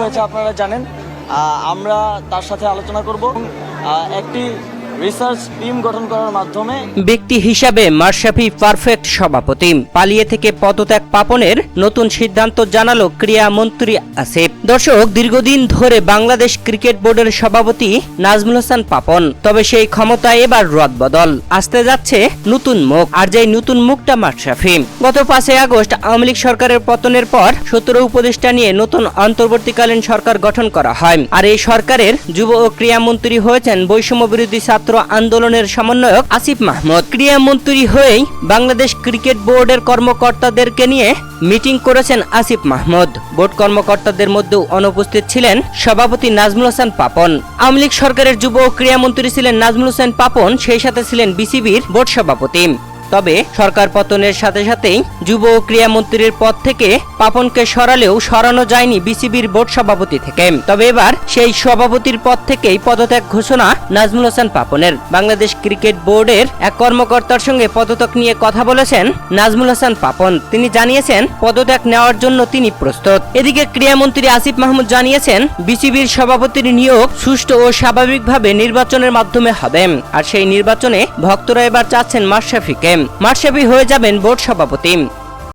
হয়েছে আপনারা জানেন। আমরা তার সাথে আলোচনা করব। একটি ব্যক্তি হিসাবে মাশরাফি পারফেক্ট সভাপতি। পালিয়ে থেকে পদত্যাগ পাপনের নতুন সিদ্ধান্ত জানালো ক্রীড়া মন্ত্রী আসিফ। দর্শক, দীর্ঘদিন ধরে বাংলাদেশ ক্রিকেট বোর্ডের সভাপতি নাজমুল হাসান পাপন, তবে সেই ক্ষমতায় এবার রদবদল আসতে যাচ্ছে নতুন মুখ, আর যেই নতুন মুখটা মাশরাফি গত পাঁচই আগস্ট আওয়ামী লীগ সরকারের পতনের পর সতেরো উপদেষ্টা নিয়ে নতুন অন্তর্বর্তীকালীন সরকার গঠন করা হয়। আর এই সরকারের যুব ও ক্রীড়া মন্ত্রী হয়েছেন বৈষম্য বিরোধী ছাত্র আন্দোলনের সমন্বয়ক আসিফ মাহমুদ। ক্রীড়া মন্ত্রী হয়েই বাংলাদেশ ক্রিকেট বোর্ডের কর্মকর্তাদেরকে নিয়ে মিটিং করেছেন আসিফ মাহমুদ। বোর্ড কর্মকর্তাদের মধ্যেও অনুপস্থিত ছিলেন সভাপতি নাজমুল হোসেন পাপন। আওয়ামী লীগ সরকারের যুব ও ক্রীড়ামন্ত্রী ছিলেন নাজমুল হোসেন পাপন, সেই সাথে ছিলেন বিসিবির বোর্ড সভাপতি। তবে সরকার পতনের সাথে সাথেই যুব ও ক্রীড়া মন্ত্রীর পদ থেকে পাপনকে সরালেও সরানো যায়নি বিসিবির বোর্ড সভাপতি থেকে। তবে এবার সেই সভাপতির পদ থেকেই পদত্যাগ ঘোষণা নাজমুল হাসান পাপনের। বাংলাদেশ ক্রিকেট বোর্ডের এক কর্মকর্তার সঙ্গে পদত্যাগ নিয়ে কথা বলেছেন নাজমুল হাসান পাপন। তিনি জানিয়েছেন, পদত্যাগ নেওয়ার জন্য তিনি প্রস্তুত। এদিকে ক্রীড়ামন্ত্রী আসিফ মাহমুদ জানিয়েছেন, বিসিবির সভাপতির নিয়োগ সুষ্ঠু ও স্বাভাবিকভাবে নির্বাচনের মাধ্যমে হবে। আর সেই নির্বাচনে ভক্তরা এবার চাচ্ছেন মাশরাফিকে। মাশরাফি হয়ে যাবেন বোর্ড সভাপতি।